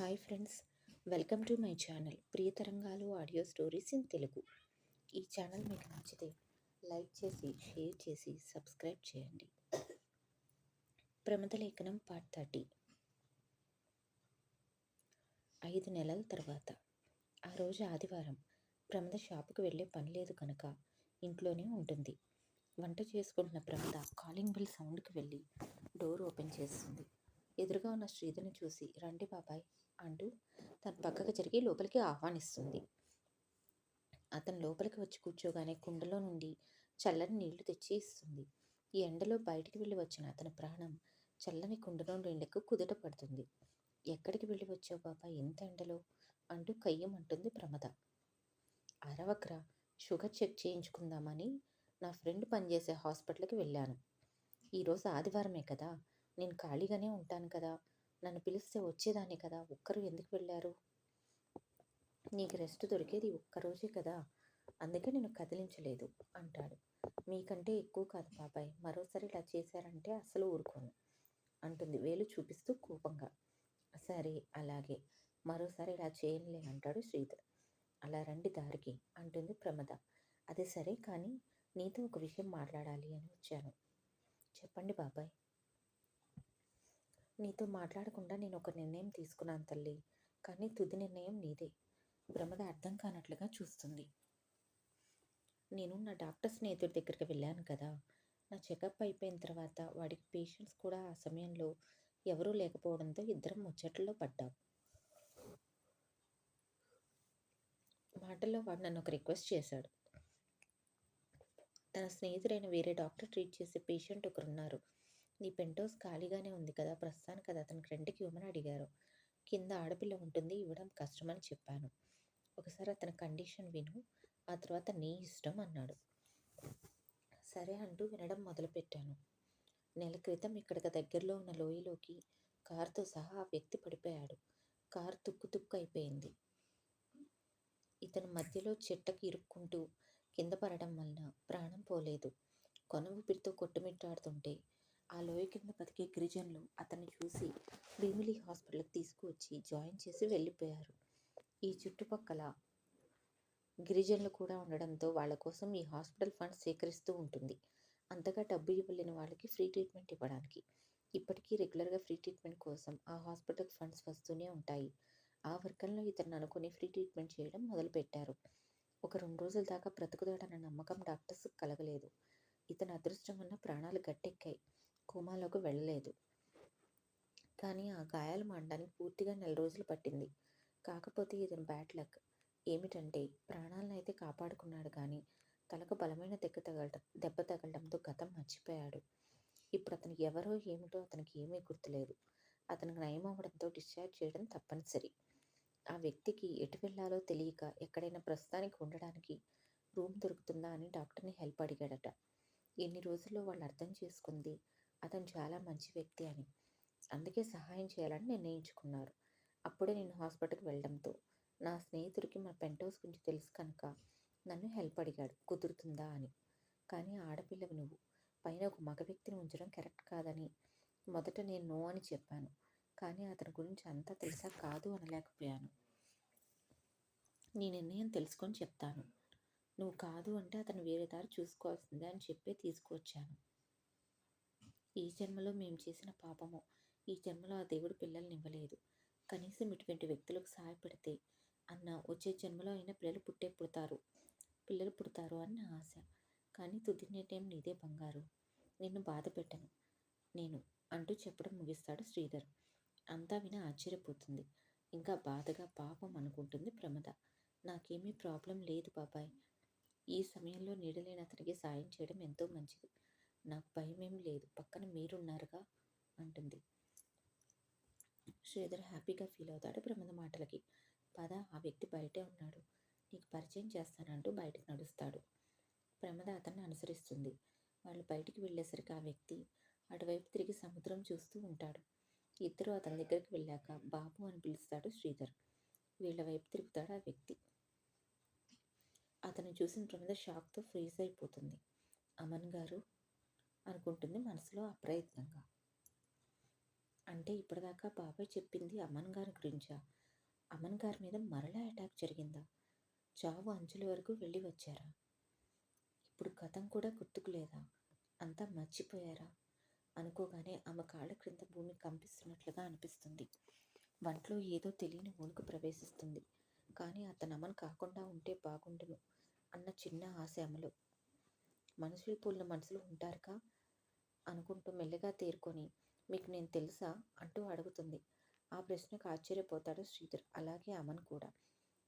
Hi friends. Welcome to my channel Priyatarangalu audio stories in Telugu. ఈ channel మీకు నచ్చితే like చేసి share చేసి సబ్స్క్రైబ్ చేయండి. ప్రమద లేఖనం పార్ట్ థర్టీ. ఐదు నెలల తర్వాత ఆ రోజు ఆదివారం ప్రమద షాపుకు వెళ్ళే పని లేదు కనుక ఇంట్లోనే ఉంటుంది. వంట చేసుకుంటున్న ప్రమద కాలింగ్ బిల్ సౌండ్కి వెళ్ళి డోర్ ఓపెన్ చేస్తుంది. ఎదురుగా ఉన్న శ్రీధర్ని చూసి రండి బాబాయ్ అంటూ తన పక్కకు జరిగి లోపలికి ఆహ్వానిస్తుంది. అతను లోపలికి వచ్చి కూర్చోగానే కుండలో నుండి చల్లని నీళ్ళు తెచ్చి ఇస్తుంది. ఈ ఎండలో బయటికి వెళ్ళి వచ్చిన అతని ప్రాణం చల్లని కుండలో నీళ్ళకు కుదుట పడుతుంది. ఎక్కడికి వెళ్ళి వచ్చావు బాబా ఎంత ఎండలో? అంటూ కయ్యం అంటుంది ప్రమద. అరవక్రా షుగర్ చెక్ చేయించుకుందామని నా ఫ్రెండ్ పనిచేసే హాస్పిటల్కి వెళ్ళాను. ఈరోజు ఆదివారమే కదా నేను ఖాళీగానే ఉంటాను కదా నన్ను పిలిస్తే వచ్చేదాన్ని కదా ఒక్కరు ఎందుకు వెళ్ళారు? నీకు రెస్ట్ దొరికేది ఒక్కరోజే కదా అందుకే నేను కదిలించలేదు అంటాడు. మీకంటే ఎక్కువ కాదు బాబాయ్ మరోసారి ఇలా చేశారంటే అసలు ఊరుకోను అంటుంది వేలు చూపిస్తూ కోపంగా. సరే అలాగే మరోసారి ఇలా చేయనులే అంటాడు శ్రీధర్. అలా రండి దారికి అంటుంది ప్రమద. అదే సరే కానీ నీతో ఒక విషయం మాట్లాడాలి అని వచ్చాను. చెప్పండి బాబాయ్. నీతో మాట్లాడకుండా నేను ఒక నిర్ణయం తీసుకున్నాను తల్లి. కానీ తుది నిర్ణయం నీదే. ప్రమద అర్థం కానట్లుగా చూస్తుంది. నేను నా డాక్టర్ స్నేహితుడి దగ్గరికి వెళ్ళాను కదా. నా చెకప్ అయిపోయిన తర్వాత వాడికి పేషెంట్స్ కూడా ఆ సమయంలో ఎవరూ లేకపోవడంతో ఇద్దరం ముచ్చట్లో పడ్డాం. మాటల్లో వాడు నన్ను ఒక రిక్వెస్ట్ చేశాడు. తన స్నేహితుడైన వేరే డాక్టర్ ట్రీట్ చేసే పేషెంట్ ఒకరున్నారు. నీ పెంటోస్ ఖాళీగానే ఉంది కదా ప్రస్తుతానికి కదా అతనికి రెండుకి ఇవ్వమని అడిగారు. కింద ఆడపిల్ల ఉంటుంది ఇవ్వడం కష్టమని చెప్పాను. ఒకసారి అతని కండిషన్ విను ఆ తర్వాత నీ ఇష్టం అన్నాడు. సరే అంటూ వినడం మొదలుపెట్టాను. నెల క్రితం ఇక్కడికి దగ్గరలో ఉన్న లోయలోకి కారుతో సహా ఆ వ్యక్తి పడిపోయాడు. కారు తుక్కు తుక్కు అయిపోయింది. ఇతను మధ్యలో చెట్టకి ఇరుక్కుంటూ కింద పడడం వలన ప్రాణం పోలేదు. కొన ఊపిరితో కొట్టుమిట్టాడుతుంటే ఆ లోయ కింద బతికే గిరిజనులు అతన్ని చూసి భీమిలి హాస్పిటల్కి తీసుకువచ్చి జాయిన్ చేసి వెళ్ళిపోయారు. ఈ చుట్టుపక్కల గిరిజనులు కూడా ఉండడంతో వాళ్ళ కోసం ఈ హాస్పిటల్ ఫండ్ సేకరిస్తూ ఉంటుంది. అంతగా డబ్బు ఇవ్వలేని వాళ్ళకి ఫ్రీ ట్రీట్మెంట్ ఇవ్వడానికి. ఇప్పటికీ రెగ్యులర్గా ఫ్రీ ట్రీట్మెంట్ కోసం ఆ హాస్పిటల్ ఫండ్స్ వస్తూనే ఉంటాయి. ఆ వర్గంలో ఇతను అనుకుని ఫ్రీ ట్రీట్మెంట్ చేయడం మొదలుపెట్టారు. ఒక రెండు రోజుల దాకా బ్రతుకుతాడన్న నమ్మకం డాక్టర్స్ కలగలేదు. ఇతని అదృష్టం వల్ల ప్రాణాలు గట్టెక్కాయి. కోమాలోకి వెళ్ళలేదు. కానీ ఆ గాయాలు మానడానికి పూర్తిగా నెల రోజులు పట్టింది. కాకపోతే ఇతని బ్యాడ్ లక్. ఏమిటంటే ప్రాణాలను అయితే కాపాడుకున్నాడు కానీ తలకు బలమైన దెక్క తగలటం దెబ్బ తగలడంతో గతం మర్చిపోయాడు. ఇప్పుడు అతను ఎవరో ఏమిటో అతనికి ఏమీ గుర్తులేదు. అతనికి నయం అవ్వడంతో డిశ్చార్జ్ చేయడం తప్పనిసరి. ఆ వ్యక్తికి ఎటు వెళ్ళాలో తెలియక ఎక్కడైనా ప్రస్తుతానికి ఉండడానికి రూమ్ దొరుకుతుందా అని డాక్టర్ని హెల్ప్ అడిగాడట. ఎన్ని రోజుల్లో వాళ్ళు అర్థం చేసుకుంది? అతను చాలా మంచి వ్యక్తి అని. అందుకే సహాయం చేయాలని నిర్ణయించుకున్నారు. అప్పుడే నేను హాస్పిటల్కి వెళ్ళడంతో నా స్నేహితుడికి మన హౌస్ గురించి తెలుసు కనుక నన్ను హెల్ప్ అడిగాడు. కుదురుతుందా అని. కానీ ఆడపిల్లవి నువ్వు. పైన ఒక మగ వ్యక్తిని ఉంచడం కరెక్ట్ కాదని మొదట నేను నో అని చెప్పాను. కానీ అతని గురించి అంతా తెలుసా కాదు అనలేకపోయాను. నీ నిర్ణయం తెలుసుకొని చెప్తాను. నువ్వు కాదు అంటే అతను వేరే దారి చూసుకోవాల్సిందే అని చెప్పే తీసుకువచ్చాను. ఈ జన్మలో మేము చేసిన పాపము. ఈ జన్మలో ఆ దేవుడు పిల్లల్ని ఇవ్వలేదు కనీసం ఇటువంటి వ్యక్తులకు సహాయపడితే అన్న వచ్చే జన్మలో అయినా పిల్లలు పుట్టే పుడతారు. పిల్లలు పుడతారు అని నా ఆశ. కానీ తుది నిర్ణయం నీదే బంగారు. నిన్ను బాధ పెట్టను. నేను అంటూ చెప్పడం ముగిస్తాడు శ్రీధర్. అంతా విన ఆశ్చర్యపోతుంది. ఇంకా బాధగా పాపం అనుకుంటుంది ప్రమద. నాకేమీ ప్రాబ్లం లేదు బాబాయ్. ఈ సమయంలో నీడలేని అతనికి సాయం చేయడం ఎంతో మంచిది. నాకు భయం ఏం లేదు. పక్కన మీరున్నారుగా? అంటుంది. శ్రీధర్ హ్యాపీగా ఫీల్ అవుతాడు ప్రమద మాటలకి. పద ఆ వ్యక్తి బయటే ఉన్నాడు. నీకు పరిచయం చేస్తానంటూ బయటకు నడుస్తాడు. ప్రమద అతన్ని అనుసరిస్తుంది. వాళ్ళు బయటికి వెళ్ళేసరికి ఆ వ్యక్తి అటువైపు తిరిగి సముద్రం చూస్తూ ఉంటాడు. ఇద్దరు అతని దగ్గరికి వెళ్ళాక బాబు అని పిలుస్తాడు శ్రీధర్. వీళ్ళ వైపు తిరుగుతాడు ఆ వ్యక్తి. అతను చూసిన ప్రమద షాక్తో ఫ్రీజ్ అయిపోతుంది. అమన్ గారు అనుకుంటుంది మనసులో అప్రయత్నంగా అంటే ఇప్పటిదాకా బాబాయ్ చెప్పింది అమన్ గారి గురించా? అమన్ గారి మీద మరలా అటాక్ జరిగిందా? చావు అంచుల వరకు వెళ్ళి వచ్చారా? ఇప్పుడు గతం కూడా గుర్తుకు లేదా అంతా మర్చిపోయారా? అనుకోగానే ఆమె కాళ్ళ క్రింద భూమి కంపిస్తున్నట్లుగా అనిపిస్తుంది. వంటలో ఏదో తెలియని వణుకు ప్రవేశిస్తుంది. కానీ అతను అమన్ కాకుండా ఉంటే బాగుండును అన్న చిన్న ఆశ ఆమెలో. మనుషులు పోలిన మనుషులు ఉంటారుగా? అనుకుంటూ మెల్లగా తేరుకొని మీకు నేను తెలుసా? అంటూ అడుగుతుంది. ఆ ప్రశ్నకు ఆశ్చర్యపోతాడు శ్రీధర్. అలాగే అమన్ కూడా.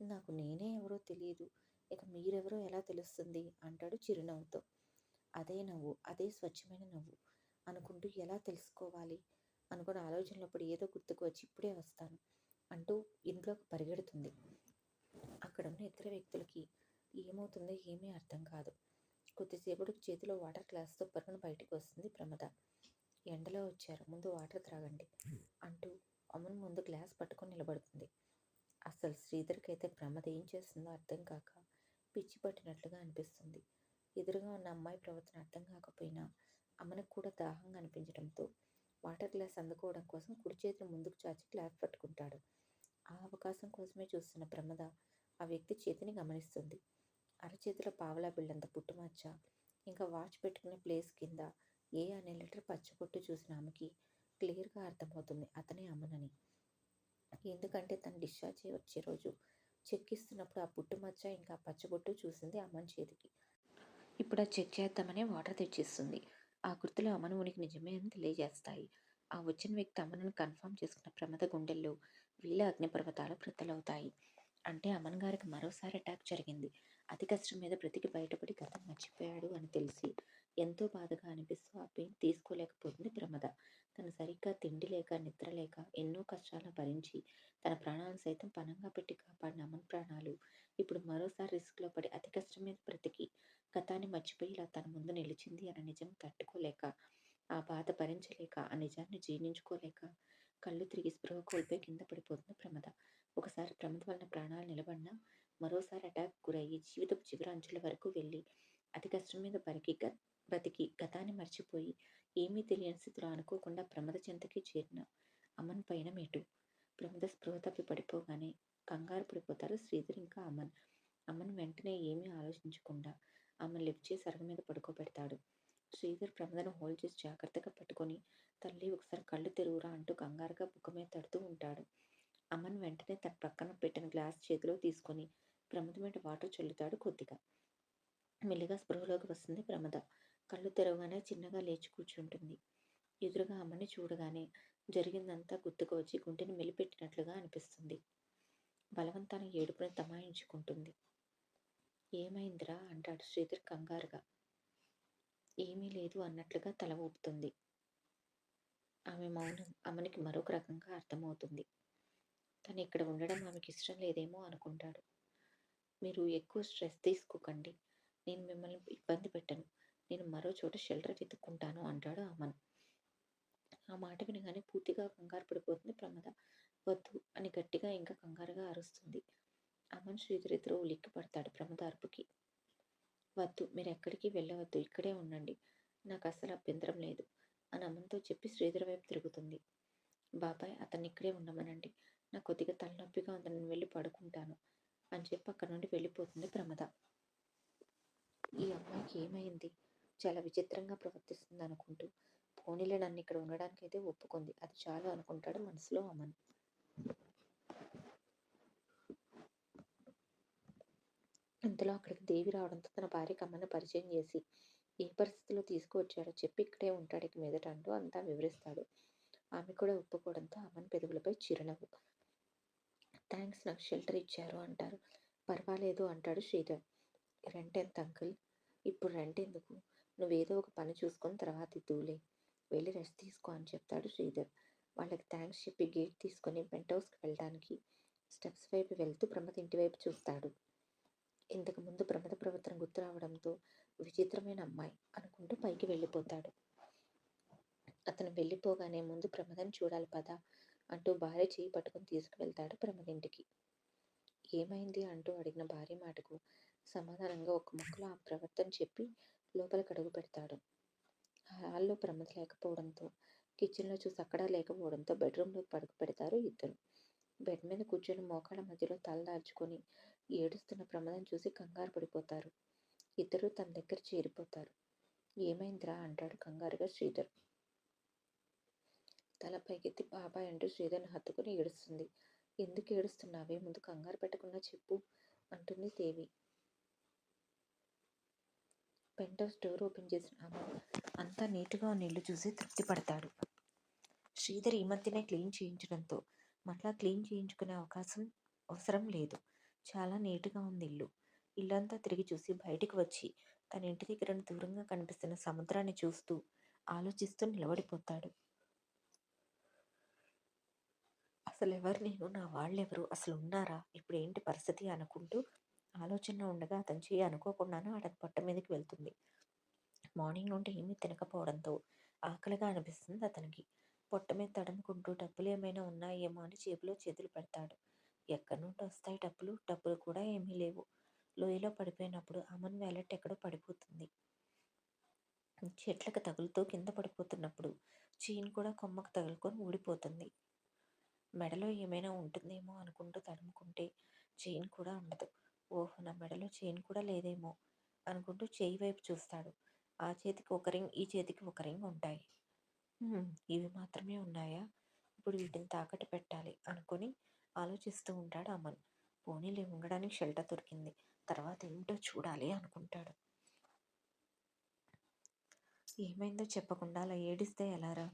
నాకు నేనే ఎవరో తెలియదు. ఇక మీరెవరో ఎలా తెలుస్తుంది? అంటాడు చిరునవ్వుతో. అదే నవ్వు అదే స్వచ్ఛమైన నవ్వు. అనుకుంటూ ఎలా తెలుసుకోవాలి? అనుకున్న ఆలోచనలప్పుడు ఏదో గుర్తుకు వచ్చి ఇప్పుడే వస్తాను అంటూ ఇంట్లోకి పరిగెడుతుంది. అక్కడ ఉన్న ఇతర వ్యక్తులకి ఏమవుతుందో ఏమీ అర్థం కాదు. కొద్దిసేపటికి చేతిలో వాటర్ గ్లాస్తో పరుగున బయటికి వస్తుంది ప్రమద. ఎండలో వచ్చారు. ముందు వాటర్ త్రాగండి అంటూ అమ్మను ముందు గ్లాస్ పట్టుకొని నిలబడుతుంది. అసలు శ్రీధర్కి అయితే ప్రమద ఏం చేస్తుందో అర్థం కాక పిచ్చి పట్టినట్లుగా అనిపిస్తుంది. ఎదురుగా ఉన్న అమ్మాయి ప్రవర్తన అర్థం కాకపోయినా అమ్మనికి కూడా దాహంగా అనిపించడంతో వాటర్ గ్లాస్ అందుకోవడం కోసం కుడి చేతిని ముందుకు చాచి గ్లాస్ పట్టుకుంటాడు. ఆ అవకాశం కోసమే చూస్తున్న ప్రమద ఆ వ్యక్తి చేతిని గమనిస్తుంది. అరచేతిలో పావలా బిళ్ళంత పుట్టుమచ్చ ఇంకా వాచ్ పెట్టుకునే ప్లేస్ కింద ఏ అనే లెటర్ పచ్చబొట్టు చూసిన ఆమెకి క్లియర్గా అర్థమవుతుంది అతనే అమ్మనని. ఎందుకంటే తను డిశ్చార్జ్ వచ్చే రోజు చెక్ ఇస్తున్నప్పుడు ఆ పుట్టుమచ్చ ఇంకా పచ్చబొట్టు చూసింది అమ్మని చేతికి. ఇప్పుడు ఆ చెక్ చేద్దామనే వాటర్ తెచ్చిస్తుంది. ఆ గుర్తులు అమ్మను ఉనికి నిజమే అని తెలియజేస్తాయి. ఆ వచ్చిన వ్యక్తి అమ్మను కన్ఫర్మ్ చేసుకున్న ప్రమద గుండెల్లో వీళ్ళ అగ్నిపర్వతాలు ప్రతలవుతాయి. అంటే అమన్ గారికి మరోసారి అటాక్ జరిగింది. అతి కష్టం మీద బ్రతికి బయటపడి గతం మర్చిపోయాడు అని తెలిసి ఎంతో బాధగా అనిపిస్తూ ఆ పెయిన్ తీసుకోలేకపోతుంది ప్రమద. తను సరిగ్గా తిండి లేక నిద్ర లేక ఎన్నో కష్టాలను భరించి తన ప్రాణాలను సైతం పనంగా పెట్టి కాపాడిన అమన్ ప్రాణాలు ఇప్పుడు మరోసారి రిస్క్లో పడి అతి కష్టం మీద బ్రతికి గతాన్ని మర్చిపోయి ఇలా తన ముందు నిలిచింది అన్న నిజం తట్టుకోలేక ఆ బాధ భరించలేక ఆ నిజాన్ని జీర్ణించుకోలేక కళ్ళు తిరిగి స్పృహ కోల్పోయి కింద పడిపోతుంది ప్రమద. ఒకసారి ప్రమద వలన ప్రాణాలు నిలబడినా మరోసారి అటాక్ గురయ్యి జీవితపు చివరి అంచుల వరకు వెళ్ళి అతి కష్టం మీద బరికి బతికి గతాన్ని మర్చిపోయి ఏమీ తెలియని స్థితిలో అనుకోకుండా ప్రమద చెంతకి చేరిన అమన్ పైన మేటు. ప్రమద స్పృహ తప్పి పడిపోగానే కంగారు పడిపోతారు శ్రీధర్ ఇంకా అమన్. అమన్ వెంటనే ఏమీ ఆలోచించకుండా ఆమెను లిఫ్ట్ చేసి అరగ మీద పడుకోబెడతాడు. శ్రీధర్ ప్రమదను హోల్డ్ చేసి జాగ్రత్తగా పట్టుకొని తల్లి ఒకసారి కళ్ళు తెరువురా అంటూ కంగారుగా బుక్క మీద తడుతూ ఉంటాడు. అమన్ వెంటనే తన పక్కన పెట్టిన గ్లాస్ చేతిలో తీసుకొని ప్రమదమైన మీద వాటర్ చల్లుతాడు కొద్దిగా. మెల్లిగా స్పృహలోకి వస్తుంది ప్రమద. కళ్ళు తెరవగానే చిన్నగా లేచి కూర్చుంటుంది. ఎదురుగా అమ్మని చూడగానే జరిగిందంతా గుర్తుకు వచ్చి గుండెని మెలిపెట్టినట్లుగా అనిపిస్తుంది. బలవంతాన ఏడుపుని తమాయించుకుంటుంది. ఏమైందిరా? అంటాడు శ్రీధర్ కంగారుగా. ఏమీ లేదు అన్నట్లుగా తల ఊపుతుంది. ఆమె మౌనం అమ్మనికి మరొక రకంగా అర్థమవుతుంది. తను ఇక్కడ ఉండడం ఆమెకి ఇష్టం లేదేమో అనుకుంటాడు. మీరు ఎక్కువ స్ట్రెస్ తీసుకోకండి. నేను మిమ్మల్ని ఇబ్బంది పెట్టను. నేను మరో చోట షెల్టర్ వెతుక్కుంటాను అంటాడు అమన్. ఆ మాట వినగానే పూర్తిగా కంగారు పడిపోతుంది ప్రమద. వద్దు అని గట్టిగా ఇంకా కంగారుగా అరుస్తుంది. అమన్ శ్రీధర్ ఇద్దరు ఉలిక్కి పడతాడు ప్రమద అరుపుకి. వద్దు మీరు ఎక్కడికి వెళ్ళవద్దు ఇక్కడే ఉండండి. నాకు అసలు అభ్యంతరం లేదు అని అమ్మంతో చెప్పి శ్రీధర్ వైపు తిరుగుతుంది. బాబాయ్ అతన్ని ఇక్కడే ఉండమనండి. నాకు కొద్దిగా తలనొప్పిగా ఉంది నేను వెళ్ళి పడుకుంటాను. అని చెప్పి అక్కడ నుండి వెళ్ళిపోతుంది ప్రమద. ఈ అమ్మాయికి ఏమైంది? చాలా విచిత్రంగా ప్రవర్తిస్తుంది అనుకుంటూ పోనీలే నన్ను ఇక్కడ ఉండడానికి అయితే ఒప్పుకుంది. అది చాలు అనుకుంటాడు మనసులో అమన్. ఇంతలో అక్కడికి దేవి రావడంతో తన భార్యకి అమ్మని పరిచయం చేసి ఏ పరిస్థితిలో తీసుకువచ్చాడో చెప్పి ఇక్కడే ఉంటాడు ఇక మీదట అంటూ అంతా వివరిస్తాడు. ఆమె కూడా ఒప్పుకోవడంతో అమ్మని పెదవులపై చిరునవ్వు థ్యాంక్స్ నాకు షెల్టర్ ఇచ్చారు అంటారు. పర్వాలేదు అంటాడు శ్రీధర్. రెంట్ ఎంత అంకుల్? ఇప్పుడు రెంట్ ఎందుకు? నువ్వేదో ఒక పని చూసుకొని తర్వాత ఇద్దువులే వెళ్ళి రెస్ట్ తీసుకో అని చెప్తాడు శ్రీధర్. వాళ్ళకి థ్యాంక్స్ చెప్పి గేట్ తీసుకొని పెంట్ హౌస్కి వెళ్ళడానికి స్టెప్స్ వైపు వెళ్తూ ప్రమద ఇంటి వైపు చూస్తాడు. ఇంతకు ముందు ప్రమద ప్రవర్తన గుర్తు రావడంతో విచిత్రమైన అమ్మాయి అనుకుంటూ పైకి వెళ్ళిపోతాడు. అతను వెళ్ళిపోగానే ముందు ప్రమదం చూడాలి పదా. అంటూ భార్య చేయి పట్టుకొని తీసుకువెళ్తాడు ప్రమదింటికి ఏమైంది? అంటూ అడిగిన భార్య మాటకు సమాధానంగా ఒక ముక్కలో ఆ ప్రవర్తన చెప్పి లోపలికి అడుగు పెడతాడు. హాల్లో ప్రమద లేకపోవడంతో కిచెన్లో చూసి అక్కడా లేకపోవడంతో బెడ్రూమ్లో పడుకు పెడతారు ఇద్దరు. బెడ్ మీద కూర్చొని మోకాళ్ళ మధ్యలో తలదాచుకొని ఏడుస్తున్న ప్రమాదం చూసి కంగారు పడిపోతారు. ఇద్దరు తన దగ్గర చేరిపోతారు. ఏమైందిరా? అంటాడు కంగారుగా శ్రీధర్. తల పైకెత్తి బాబాయ్ అంటూ శ్రీధర్ని హత్తుకుని ఏడుస్తుంది. ఎందుకు ఏడుస్తున్నావే? ముందు కంగారు పెట్టకుండా చెప్పు అంటుంది Devi. Penthouse door open చేసిన ఆమె అంతా నీట్గా ఉన్న ఇల్లు చూసి తృప్తి పడతాడు. శ్రీధర్ ఈ మధ్యనే క్లీన్ చేయించడంతో మళ్ళా క్లీన్ చేయించుకునే అవకాశం అవసరం లేదు. చాలా నీట్గా ఉంది ఇల్లు. ఇల్లంతా తిరిగి చూసి బయటికి వచ్చి తన ఇంటి దగ్గర దూరంగా కనిపిస్తున్న సముద్రాన్ని చూస్తూ ఆలోచిస్తూ నిలబడిపోతాడు. అసలు ఎవరు నేను? నా వాళ్ళెవరు? అసలు ఉన్నారా ఇప్పుడు ఏంటి పరిస్థితి? అనుకుంటూ ఆలోచన ఉండగా అతని చేయి అనుకోకుండానే అతని పొట్ట మీదకి వెళ్తుంది. మార్నింగ్ నుండి ఏమీ తినకపోవడంతో ఆకలిగా అనిపిస్తుంది అతనికి. పొట్ట మీద తడుముకుంటూ డబ్బులు ఏమైనా ఉన్నాయేమో అని జేబులో చేతులు పెడతాడు. ఎక్కడి నుండి వస్తాయి డబ్బులు? డబ్బులు కూడా ఏమీ లేవు. లోయలో పడిపోయినప్పుడు అమన్ వ్యాలెట్ ఎక్కడో పడిపోతుంది. చెట్లకు తగులుతూ కింద పడిపోతున్నప్పుడు చీన్ కూడా కొమ్మకు తగులుకొని ఊడిపోతుంది. మెడలో ఏమైనా ఉంటుందేమో అనుకుంటూ తడుముకుంటే చైన్ కూడా ఉండదు. ఓహ్ నా మెడలో చైన్ కూడా లేదేమో అనుకుంటూ చేయి వైపు చూస్తాడు. ఆ చేతికి ఒక రింగ్ ఈ చేతికి ఒక రింగ్ ఉంటాయి. ఇవి మాత్రమే ఉన్నాయా? ఇప్పుడు వీటిని తాకట్టు పెట్టాలి అనుకుని ఆలోచిస్తూ ఉంటాడు అమన్. పోనీలే ఉండడానికి షెల్టర్ దొరికింది. తర్వాత ఏమిటో చూడాలి అనుకుంటాడు. ఏమైందో చెప్పకుండా అలా ఏడిస్తే ఎలారా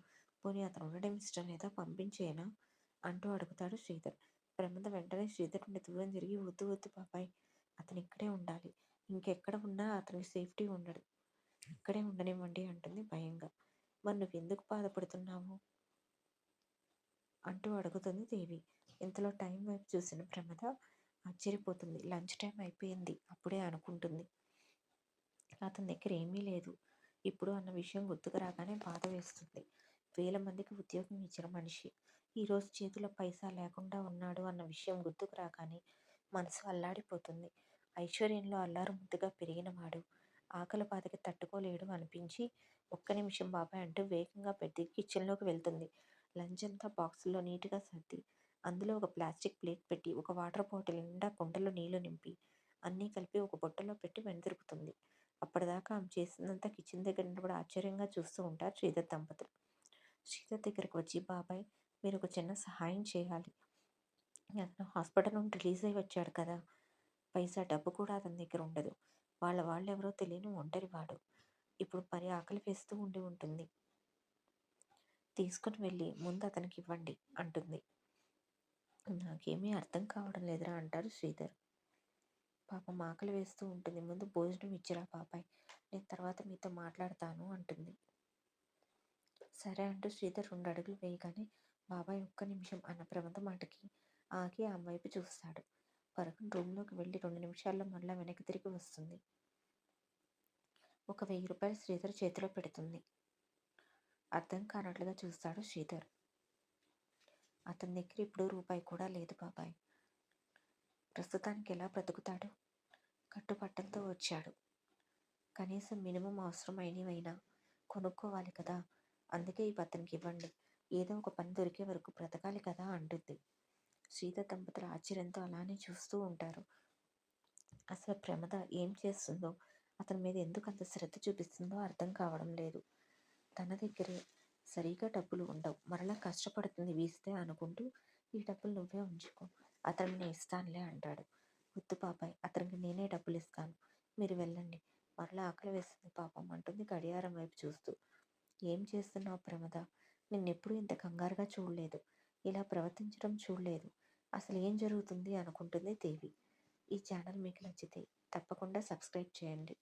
పోనీ అతను ఉండడం ఇష్టం లేదా? పంపించేనా? అంటూ అడుగుతాడు శ్రీధర్. ప్రమద వెంటనే శ్రీధర్ నుండి దూరం జరిగి వద్దు వద్దు బాబాయ్ అతను ఇక్కడే ఉండాలి. ఇంకెక్కడ ఉన్నా అతనికి సేఫ్టీ ఉండడు. ఇక్కడే ఉండనివ్వండి అంటుంది భయంగా. మరి నువ్వు ఎందుకు బాధపడుతున్నావు? అంటూ అడుగుతుంది దేవి. ఇంతలో టైం వైపు చూసిన ప్రమద ఆశ్చర్యపోతుంది. లంచ్ టైం అయిపోయింది. అప్పుడే అనుకుంటుంది. అతని దగ్గర ఏమీ లేదు. ఇప్పుడు అన్న విషయం గుర్తుకు రాగానే బాధ వేస్తుంది. వేల మందికి ఉద్యోగం ఇచ్చిన మనిషి. ఈరోజు చేతిలో పైసా లేకుండా ఉన్నాడు అన్న విషయం గుర్తుకు రాగానే మనసు అల్లాడిపోతుంది. ఐశ్వర్యంలో అల్లారు ముద్దుగా పెరిగినవాడు ఆకలి బాధకి తట్టుకోలేడు అనిపించి ఒక్క నిమిషం బాబాయ్ అంటూ వేగంగా పెద్ద కిచెన్లోకి వెళ్తుంది. లంచ్ అంతా బాక్సుల్లో నీట్గా సర్ది అందులో ఒక ప్లాస్టిక్ ప్లేట్ పెట్టి ఒక వాటర్ బాటిల్ నిండా కుండలో నీళ్ళు నింపి అన్నీ కలిపి ఒక బుట్టలో పెట్టి వెనుదిరుపుతుంది అప్పటిదాకా ఆమె చేసినంత కిచెన్ దగ్గర నిలబడి ఆశ్చర్యంగా చూస్తూ ఉంటారు శ్రీధర్ దంపతులు. శ్రీధర్ దగ్గరకు వచ్చి బాబాయ్ మీరు ఒక చిన్న సహాయం చేయాలి. అతను హాస్పిటల్ నుండి రిలీజ్ అయ్యి వచ్చాడు కదా. పైసా డబ్బు కూడా అతని దగ్గర ఉండదు. వాళ్ళ వాళ్ళు ఎవరో తెలియని ఒంటరి వాడు. ఇప్పుడు పని ఆకలి వేస్తూ ఉండి ఉంటుంది. తీసుకుని వెళ్ళి ముందు అతనికి ఇవ్వండి అంటుంది. నాకేమీ అర్థం కావడం లేదురా అంటారు శ్రీధర్. పాపం ఆకలి వేస్తూ ఉంటుంది. ముందు భోజనం ఇచ్చిరా పాపాయ్ నేను తర్వాత మీతో మాట్లాడతాను అంటుంది. సరే అంటూ శ్రీధర్ రెండు అడుగులు వేయగానే బాబాయ్ ఒక్క నిమిషం అన్న ప్రబంధ మాటకి ఆగి ఆమె వైపు చూస్తాడు. పరకం రూమ్లోకి వెళ్ళి రెండు నిమిషాల్లో మళ్ళా వెనక్కి తిరిగి వస్తుంది. ఒక వెయ్యి రూపాయలు శ్రీధర్ చేతిలో పెడుతుంది. అర్థం కానట్లుగా చూస్తాడు శ్రీధర్. అతని దగ్గర ఇప్పుడు రూపాయి కూడా లేదు బాబాయ్. ప్రస్తుతానికి ఎలా బ్రతుకుతాడు? కట్టుబట్టలతో వచ్చాడు. కనీసం మినిమం అవసరమైనవైనా కొనుక్కోవాలి కదా. అందుకే ఈ అతనికి ఇవ్వండి. ఏదో ఒక పని దొరికే వరకు బ్రతకాలి కదా అంటుంది. సీత దంపతులు ఆశ్చర్యంతో అలానే చూస్తూ ఉంటారు. అసలు ప్రమద ఏం చేస్తుందో అతని మీద ఎందుకు అంత శ్రద్ధ చూపిస్తుందో అర్థం కావడం లేదు. తన దగ్గరే సరిగా డబ్బులు ఉండవు. మరలా కష్టపడుతుంది వీస్తే అనుకుంటూ ఈ డబ్బులు నువ్వే ఉంచుకో. అతనికి నేను ఇస్తానులే అంటాడు. వద్దు పాపాయ్ అతనికి నేనే డబ్బులు ఇస్తాను. మీరు వెళ్ళండి. మరలా ఆకలి వేస్తుంది పాపం అంటుంది గడియారం వైపు చూస్తూ. ఏం చేస్తున్నావు ప్రమద? నిన్నెప్పుడు ఇంత కంగారుగా చూడలేదు. ఇలా ప్రవర్తించడం చూడలేదు. అసలు ఏం జరుగుతుంది అనుకుంటుంది దేవి. ఈ ఛానల్ మీకు నచ్చితే తప్పకుండా సబ్స్క్రైబ్ చేయండి.